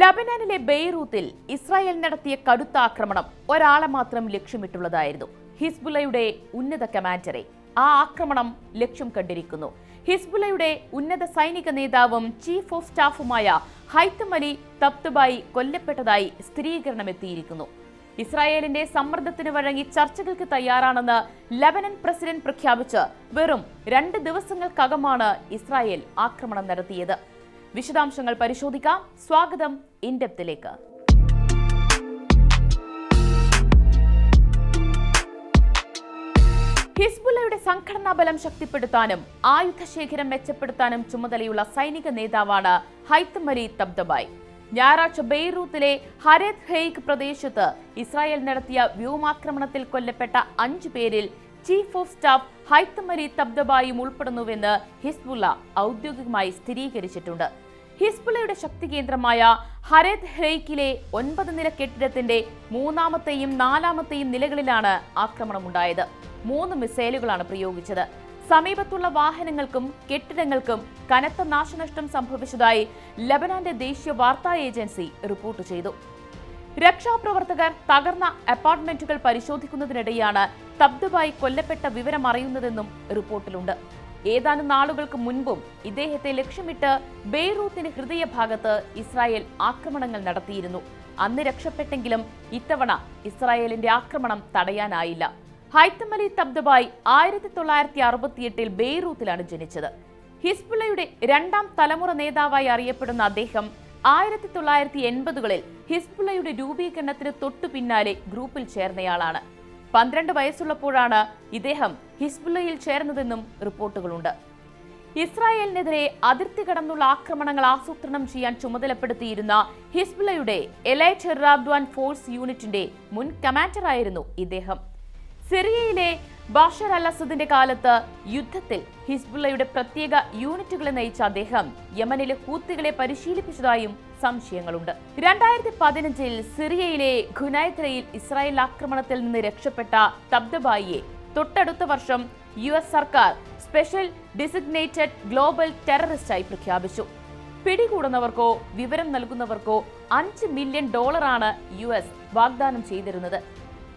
ലബനാനിലെ ബെയ്റൂത്തിൽ Israel നടത്തിയ കടുത്ത ആക്രമണം ഒരാളെ മാത്രം ലക്ഷ്യമിട്ടുള്ളതായിരുന്നു. ഹിസ്ബുലയുടെ ഉന്നത കമാൻഡറെ. ആ ആക്രമണം ലക്ഷ്യം കണ്ടിരിക്കുന്നു. ഹിസ്ബുലയുടെ ഉന്നത സൈനിക നേതാവും ചീഫ് ഓഫ് സ്റ്റാഫുമായ ഹൈത്തം അലി തപ്തുബായി കൊല്ലപ്പെട്ടതായി സ്ഥിരീകരണമെത്തിയിരിക്കുന്നു ഇസ്രായേലിന്റെ സമ്മർദ്ദത്തിന് വഴങ്ങി ചർച്ചകൾക്ക് തയ്യാറാണെന്ന് ലബനൻ പ്രസിഡന്റ് പ്രഖ്യാപിച്ച് വെറും രണ്ട് ദിവസങ്ങൾക്കകമാണ് ഇസ്രായേൽ ആക്രമണം നടത്തിയത്. വിശദാംശങ്ങൾ പരിശോധിക്കാം. സ്വാഗതം ഇൻഡെപ്തിലേക്ക്. ഹിസ്ബുല്ലയുടെ സംഘടനാ ബലം ശക്തിപ്പെടുത്താനും ആയുധശേഖരം മെച്ചപ്പെടുത്താനും ചുമതലയുള്ള സൈനിക നേതാവാണ് ഹൈത്തം അലി തബ്ദബായ് ഞായറാഴ്ച ബെയ്റൂത്തിലെ ഹരേത് ഹെയ്ഖ് പ്രദേശത്ത് ഇസ്രായേൽ നടത്തിയ വ്യോമാക്രമണത്തിൽ കൊല്ലപ്പെട്ട അഞ്ചു പേരിൽ chief of staff Haytham Ali തബ്ദബായും ഉൾപ്പെടുന്നുവെന്ന് ഹിസ്ബുള്ള ഔദ്യോഗികമായി സ്ഥിരീകരിച്ചിട്ടുണ്ട്. ഹിസ്ബുള്ളയുടെ ശക്തി കേന്ദ്രമായ ഹരത് ഹെയ്ക്കിലെ ഒൻപത് നില കെട്ടിടത്തിന്റെ മൂന്നാമത്തെയും നാലാമത്തെയും നിലകളിലാണ് ആക്രമണം ആക്രമണമുണ്ടായത്. മൂന്ന് മിസൈലുകളാണ് പ്രയോഗിച്ചത്. സമീപത്തുള്ള വാഹനങ്ങൾക്കും കെട്ടിടങ്ങൾക്കും കനത്ത നാശനഷ്ടം സംഭവിച്ചതായി ലബനാന്റെ ദേശീയ വാർത്താ ഏജൻസി റിപ്പോർട്ട് ചെയ്തു. രക്ഷാപ്രവർത്തകർ തകർന്ന അപ്പാർട്ട്മെന്റുകൾ പരിശോധിക്കുന്നതിനിടെയാണ് തബ്ദുബായി കൊല്ലപ്പെട്ട വിവരം അറിയുന്നതെന്നും റിപ്പോർട്ടിലുണ്ട്. ഏതാനും നാളുകൾക്ക് മുൻപും ഇദ്ദേഹത്തെ ലക്ഷ്യമിട്ട് ബെയ്റൂത്തിന് ഹൃദയഭാഗത്ത് ഇസ്രായേൽ ആക്രമണങ്ങൾ നടത്തിയിരുന്നു. അന്ന് രക്ഷപ്പെട്ടെങ്കിലും ഇത്തവണ ഇസ്രായേലിന്റെ ആക്രമണം തടയാനായില്ല. ഹൈത്തം അലി തബ്ദബായ് ആയിരത്തി തൊള്ളായിരത്തി അറുപത്തിയെട്ടിൽ ബെയ്റൂത്തിലാണ് ജനിച്ചത്. ഹിസ്ബുള്ളയുടെ രണ്ടാം തലമുറ നേതാവായി അറിയപ്പെടുന്ന അദ്ദേഹം ആയിരത്തി തൊള്ളായിരത്തി എൺപതുകളിൽ ഹിസ്ബുള്ളയുടെ രൂപീകരണത്തിന് തൊട്ടു പിന്നാലെ ഗ്രൂപ്പിൽ ചേർന്നയാളാണ്. പന്ത്രണ്ട് വയസ്സുള്ളപ്പോഴാണ് ഇദ്ദേഹം ഹിസ്ബുല്ലയിൽ ചേർന്നതെന്നും റിപ്പോർട്ടുകളുണ്ട്. ഇസ്രായേലിനെതിരെ അതിർത്തി കടന്നുള്ള ആക്രമണങ്ങൾ ആസൂത്രണം ചെയ്യാൻ ചുമതലപ്പെടുത്തിയിരുന്ന ഹിസ്ബുള്ളയുടെ എലൈറ്റ് റാദ്വാൻ ഫോഴ്സ് യൂണിറ്റിന്റെ മുൻ കമാൻഡറായിരുന്നു ഇദ്ദേഹം. സിറിയയിലെ ബാഷർ അൽ അസദിന്റെ കാലത്ത് യുദ്ധത്തിൽ ഹിസ്ബുള്ളയുടെ പ്രത്യേക യൂണിറ്റുകളെ നയിച്ച അദ്ദേഹം യമനിലെ ഹൂത്തികളെ പരിശീലിപ്പിച്ചതായും സംശയങ്ങളുണ്ട്. രണ്ടായിരത്തി പതിനഞ്ചിൽ സിറിയയിലെ ഖുനൈത്രയിൽ ഇസ്രായേൽ ആക്രമണത്തിൽ നിന്ന് രക്ഷപ്പെട്ട തബ്ദബായിയെ തൊട്ടടുത്ത വർഷം യു എസ് സർക്കാർ സ്പെഷ്യൽ ഡിസിഗ്നേറ്റഡ് ഗ്ലോബൽ ടെററിസ്റ്റായി പ്രഖ്യാപിച്ചു. പിടികൂടുന്നവർക്കോ വിവരം നൽകുന്നവർക്കോ അഞ്ച് മില്യൺ ഡോളറാണ് യു എസ് വാഗ്ദാനം ചെയ്തിരുന്നത്.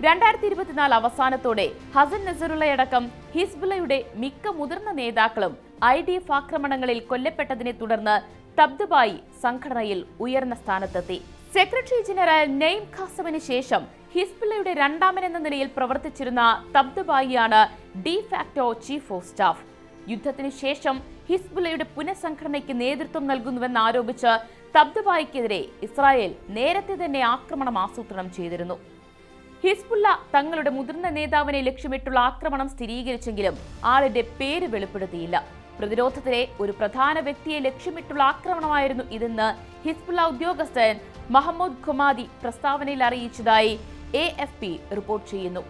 രണ്ടായിരത്തി ഇരുപത്തിനാല് അവസാനത്തോടെ ഹസൻ നസറുള്ളയടക്കം ഹിസ്ബുലയുടെ മിക്ക മുതിർന്ന നേതാക്കളും ഐ ഡി എഫ് ആക്രമണങ്ങളിൽ കൊല്ലപ്പെട്ടതിനെ തുടർന്ന് തബ്ദുബായി സംഘടനയിൽ ഉയർന്ന സ്ഥാനത്തെത്തി. സെക്രട്ടറി ജനറൽ നെയ്ം ഖാസമിന് ശേഷം ഹിസ്ബുലയുടെ രണ്ടാമൻ എന്ന നിലയിൽ പ്രവർത്തിച്ചിരുന്ന തബ്ദുബായിയാണ് de facto chief of staff യുദ്ധത്തിന് ശേഷം ഹിസ്ബുള്ളയുടെ പുനഃസംഘടനയ്ക്ക് നേതൃത്വം നൽകുന്നുവെന്ന് ആരോപിച്ച് തബ്ദുബായിക്കെതിരെ ഇസ്രായേൽ നേരത്തെ തന്നെ ആക്രമണം ആസൂത്രണം ചെയ്തിരുന്നു. ഹിസ്ബുള്ള തങ്ങളുടെ മുതിർന്ന നേതാവിനെ ലക്ഷ്യമിട്ടുള്ള ആക്രമണം സ്ഥിരീകരിച്ചെങ്കിലും ആളിന്റെ പേര് വെളിപ്പെടുത്തിയില്ല. പ്രതിരോധത്തിലെ ഒരു പ്രധാന വ്യക്തിയെ ലക്ഷ്യമിട്ടുള്ള ആക്രമണമായിരുന്നു ഇതെന്ന് ഹിസ്ബുള്ള ഉദ്യോഗസ്ഥൻ മഹമ്മൂദ് ഖുമാദി പ്രസ്താവനയിൽ അറിയിച്ചതായി എ എഫ് പി റിപ്പോർട്ട് ചെയ്യുന്നു.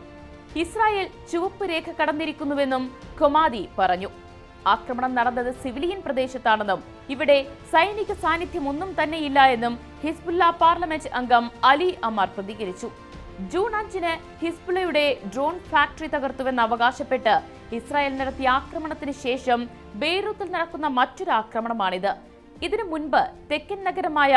ഇസ്രായേൽ ചുവപ്പ് രേഖ കടന്നിരിക്കുന്നുവെന്നും ഖുമാദി പറഞ്ഞു. ആക്രമണം നടന്നത് സിവിലിയൻ പ്രദേശത്താണെന്നും ഇവിടെ സൈനിക സാന്നിധ്യം ഒന്നും തന്നെയില്ല എന്നും ഹിസ്ബുല്ല പാർലമെന്റ് അംഗം അലി അമാർ പ്രതികരിച്ചു. ജൂൺ അഞ്ചിന് ഹിസ്ബുലയുടെ ഡ്രോൺ ഫാക്ടറി തകർത്തുവെന്ന് അവകാശപ്പെട്ട് ഇസ്രായേൽ നടത്തിയ ആക്രമണത്തിന് ശേഷം ബെയ്റൂത്തിൽ നടക്കുന്ന മറ്റൊരു ആക്രമണമാണിത്. ഇതിനു മുൻപ് തെക്കൻ നഗരമായ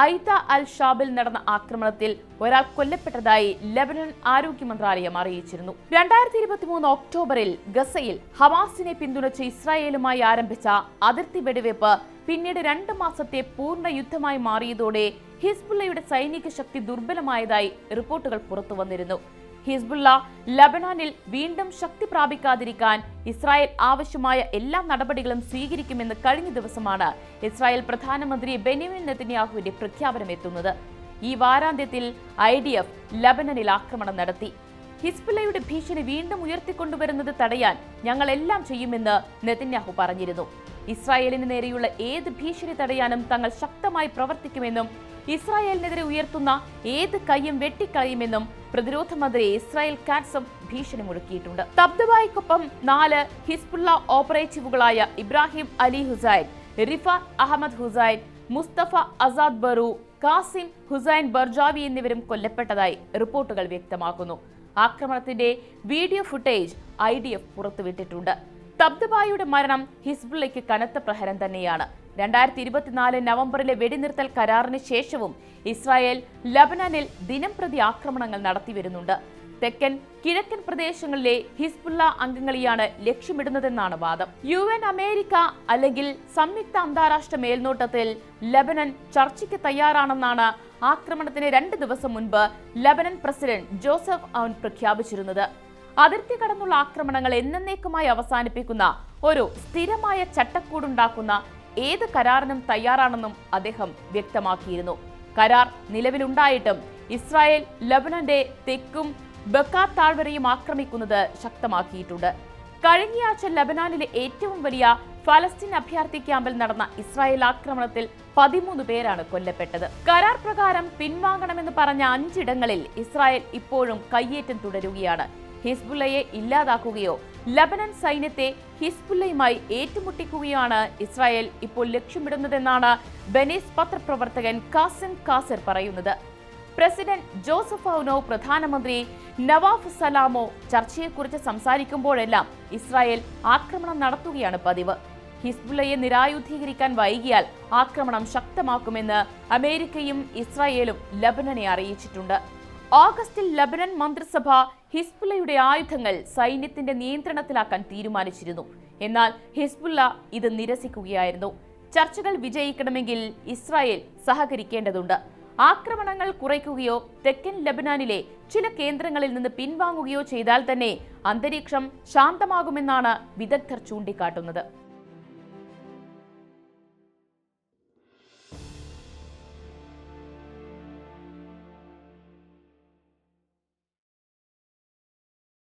ഐത അൽ ഷാബിൽ നടന്ന ആക്രമണത്തിൽ ഒരാൾ കൊല്ലപ്പെട്ടതായി ലബനൻ ആരോഗ്യ മന്ത്രാലയം അറിയിച്ചിരുന്നു. രണ്ടായിരത്തി ഇരുപത്തി മൂന്ന് ഒക്ടോബറിൽ ഗസയിൽ ഹമാസിനെ പിന്തുണച്ച് ഇസ്രായേലുമായി ആരംഭിച്ച അതിർത്തി വെടിവെപ്പ് പിന്നീട് രണ്ട് മാസത്തെ പൂർണ യുദ്ധമായി മാറിയതോടെ ഹിസ്ബുള്ളയുടെ സൈനിക ശക്തി ദുർബലമായതായി റിപ്പോർട്ടുകൾ പുറത്തു വന്നിരുന്നു ഹിസ്ബുള്ള ലബനാനിൽ വീണ്ടും ശക്തി പ്രാപിക്കാതിരിക്കാൻ ഇസ്രായേൽ ആവശ്യമായ എല്ലാ നടപടികളും സ്വീകരിക്കുമെന്ന് കഴിഞ്ഞ ദിവസമാണ് ഇസ്രായേൽ പ്രധാനമന്ത്രി ബെനിമിൻ നെതന്യാഹുവിന്റെ പ്രഖ്യാപനം എത്തുന്നത്. ഈ വാരാന്ത്യത്തിൽ ഐ ഡി എഫ് ലബനനിൽ ആക്രമണം നടത്തി. ഹിസ്ബുല്ലയുടെ ഭീഷണി വീണ്ടും ഉയർത്തിക്കൊണ്ടുവരുന്നത് തടയാൻ ഞങ്ങൾ എല്ലാം ചെയ്യുമെന്ന് നെതന്യാഹു പറഞ്ഞിരുന്നു. ഇസ്രായേലിന് നേരെയുള്ള ഏത് ഭീഷണി തടയാനും തങ്ങൾ ശക്തമായി പ്രവർത്തിക്കുമെന്നും ഇസ്രായേലിനെതിരെ ഉയർത്തുന്ന ഏത് കൈയും വെട്ടിക്കളയുമെന്നും പ്രതിരോധ മന്ത്രി ഇസ്രായേൽ കാറ്റ്സും ഭീഷണി മുഴക്കിയിട്ടുണ്ട്. തബ്ദബായിക്കൊപ്പം നാല് Hezbollah ഓപ്പറേറ്റീവുകളായ Ibrahim Ali Hussein Rifa Ahmed Hussein Mustafa Asaad Baru Kassem Hussein Barjawi എന്നിവരും കൊല്ലപ്പെട്ടതായി റിപ്പോർട്ടുകൾ വ്യക്തമാക്കുന്നു. ആക്രമണത്തിന്റെ video footage I D F പുറത്തുവിട്ടിട്ടുണ്ട്. തബ്ദബായിയുടെ മരണം ഹിസ്ബുള്ളയ്ക്ക് കനത്ത പ്രഹരം തന്നെയാണ്. രണ്ടായിരത്തി ഇരുപത്തിനാല് നവംബറിലെ വെടിനിർത്തൽ കരാറിന് ശേഷവും ഇസ്രായേൽ ലബനാനിൽ ദിനംപ്രതി ആക്രമണങ്ങൾ നടത്തിവരുന്നുണ്ട്. തെക്കൻ കിഴക്കൻ പ്രദേശങ്ങളിലെ ഹിസ്ബുള്ള അംഗങ്ങളെയാണ് ലക്ഷ്യമിടുന്നതെന്നാണ് വാദം. യു എൻ അമേരിക്ക അല്ലെങ്കിൽ സംയുക്ത അന്താരാഷ്ട്ര മേൽനോട്ടത്തിൽ ലബനൻ ചർച്ചയ്ക്ക് തയ്യാറാണെന്നാണ് ആക്രമണത്തിന് രണ്ട് ദിവസം മുൻപ് ലബനൻ പ്രസിഡന്റ് ജോസഫ് ഔൻ പ്രഖ്യാപിച്ചിരുന്നത്. അതിർത്തി കടന്നുള്ള ആക്രമണങ്ങൾ എന്നേക്കുമായി അവസാനിപ്പിക്കുന്ന ഒരു സ്ഥിരമായ ചട്ടക്കൂടുണ്ടാക്കുന്ന ഏത് കരാറിനും തയ്യാറാണെന്നും അദ്ദേഹം വ്യക്തമാക്കിയിരുന്നു. കരാർ നിലവിലുണ്ടായിട്ടും ഇസ്രായേൽ ലബനന്റെ തെക്കും ബക്കാർ താഴ്വരയും ആക്രമിക്കുന്നത് ശക്തമാക്കിയിട്ടുണ്ട്. കഴിഞ്ഞയാഴ്ച ലബനാനിലെ ഏറ്റവും വലിയ ഫലസ്തീൻ അഭയാർത്ഥി ക്യാമ്പിൽ നടന്ന ഇസ്രായേൽ ആക്രമണത്തിൽ പതിമൂന്ന് പേരാണ് കൊല്ലപ്പെട്ടത്. കരാർ പ്രകാരം പിൻവാങ്ങണമെന്ന് പറഞ്ഞ അഞ്ചിടങ്ങളിൽ ഇസ്രായേൽ ഇപ്പോഴും കയ്യേറ്റം തുടരുകയാണ്. ഹിസ്ബുള്ളയെ ഇല്ലാതാക്കുകയോ ലബനൻ സൈന്യത്തെ ഹിസ്ബുല്ലയുമായി ഏറ്റുമുട്ടിക്കുകയാണ് ഇസ്രായേൽ ഇപ്പോൾ ലക്ഷ്യമിടുന്നതെന്നാണ് ബെനീസ് പത്രപ്രവർത്തകൻ കാസിം കാസർ പറയുന്നത്. പ്രസിഡന്റ് ജോസഫ് ഔനോ പ്രധാനമന്ത്രി നവാഫ് സലാമോ ചർച്ചയെക്കുറിച്ച് സംസാരിക്കുമ്പോഴെല്ലാം ഇസ്രായേൽ ആക്രമണം നടത്തുകയാണ് പതിവ്. ഹിസ്ബുള്ളയെ നിരായുധീകരിക്കാൻ വൈകിയാൽ ആക്രമണം ശക്തമാക്കുമെന്ന് അമേരിക്കയും ഇസ്രായേലും ലബനനെ അറിയിച്ചിട്ടുണ്ട്. ഓഗസ്റ്റിൽ ലബനൻ മന്ത്രിസഭ ഹിസ്ബുള്ളയുടെ ആയുധങ്ങൾ സൈന്യത്തിന്റെ നിയന്ത്രണത്തിലാക്കാൻ തീരുമാനിച്ചിരുന്നു. എന്നാൽ ഹിസ്ബുള്ള ഇത് നിരസിക്കുകയായിരുന്നു. ചർച്ചകൾ വിജയിക്കണമെങ്കിൽ ഇസ്രായേൽ സഹകരിക്കേണ്ടതുണ്ട്. ആക്രമണങ്ങൾ കുറയ്ക്കുകയോ തെക്കൻ ലബനാനിലെ ചില കേന്ദ്രങ്ങളിൽ നിന്ന് പിൻവാങ്ങുകയോ ചെയ്താൽ തന്നെ അന്തരീക്ഷം ശാന്തമാകുമെന്നാണ് വിദഗ്ധർ ചൂണ്ടിക്കാട്ടുന്നത്.